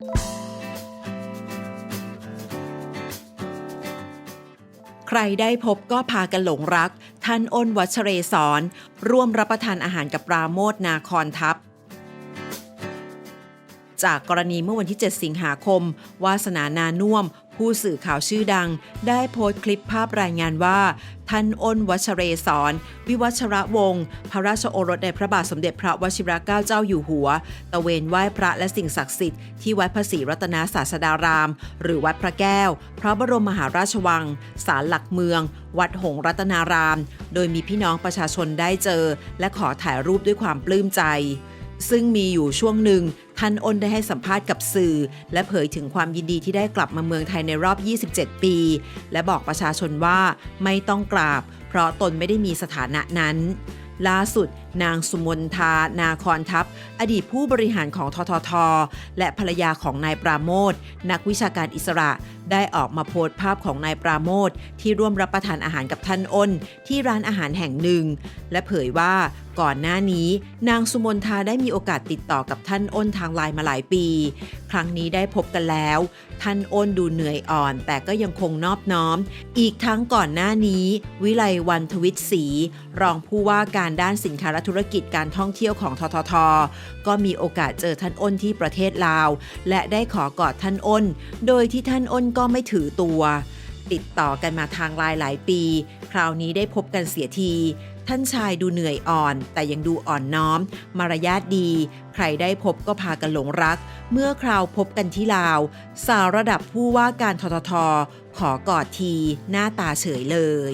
ใครได้พบก็พากันหลงรัก ท่านอ้นวัชเรศรร่วมรับประทานอาหารกับปราโมทนาคอนทัพ จากกรณีเมื่อวันที่ 7 สิงหาคม วาสนานานุ่ม ผู้สื่อข่าวชื่อดัง ได้โพสต์คลิปภาพรายงานว่า ท่านอ้นวัชเรศร วิวัชระวงศ์พระราชโอรสในพระบาทสมเด็จพระวชิรเกล้าเจ้าอยู่หัว ตะเวนไหว้พระและสิ่งศักดิ์สิทธิ์ที่วัดพระศรีรัตนศาสดาราม หรือวัดพระแก้ว พระบรมมหาราชวัง ศาลหลักเมือง วัดหงรัตนาราม โดยมีพี่น้องประชาชนได้เจอ และขอถ่ายรูปด้วยความปลื้มใจซึ่งมีอยู่ช่วงหนึ่ง ท่านอ้นได้ให้สัมภาษณ์กับสื่อ และเผยถึงความยินดีที่ได้กลับมาเมืองไทยในรอบ 27 ปี และบอกประชาชนว่าไม่ต้องกราบ เพราะตนไม่ได้มีสถานะนั้นล่าสุด นางสุมนทา นาคอนทัพ อดีตผู้บริหารของททท และภรรยาของนายปราโมท นักวิชาการอิสระ ได้ออกมาโพสต์ภาพของนายปราโมทที่ร่วมรับประทานอาหารกับท่านอ้น ที่ร้านอาหารแห่งหนึ่ง และเผยว่าก่อนหน้านี้ นางสุมนทาได้มีโอกาสติดต่อกับท่านอ้นทางไลน์มาหลายปี ครั้งนี้ได้พบกันแล้ว ท่านอ้นดูเหนื่อยอ่อน แต่ก็ยังคงนอบน้อม อีกทั้งก่อนหน้านี้ วิไลวันทวิตศรีรองผู้ว่าการด้านสินค้าและธุรกิจการท่องเที่ยวของททท ก็มีโอกาสเจอท่านอ้นที่ประเทศลาว และได้ขอกอดท่านอ้น โดยที่ท่านอ้นกก็ไม่ถือตัว ติดต่อกันมาทางไลน์หลายปี คราวนี้ได้พบกันเสียที ท่านชายดูเหนื่อยอ่อน แต่ยังดูอ่อนน้อม มารยาทดี ใครได้พบก็พากันหลงรัก เมื่อคราวพบกันที่ลาว สาวระดับผู้ว่าการทททขอกอดที หน้าตาเฉยเลย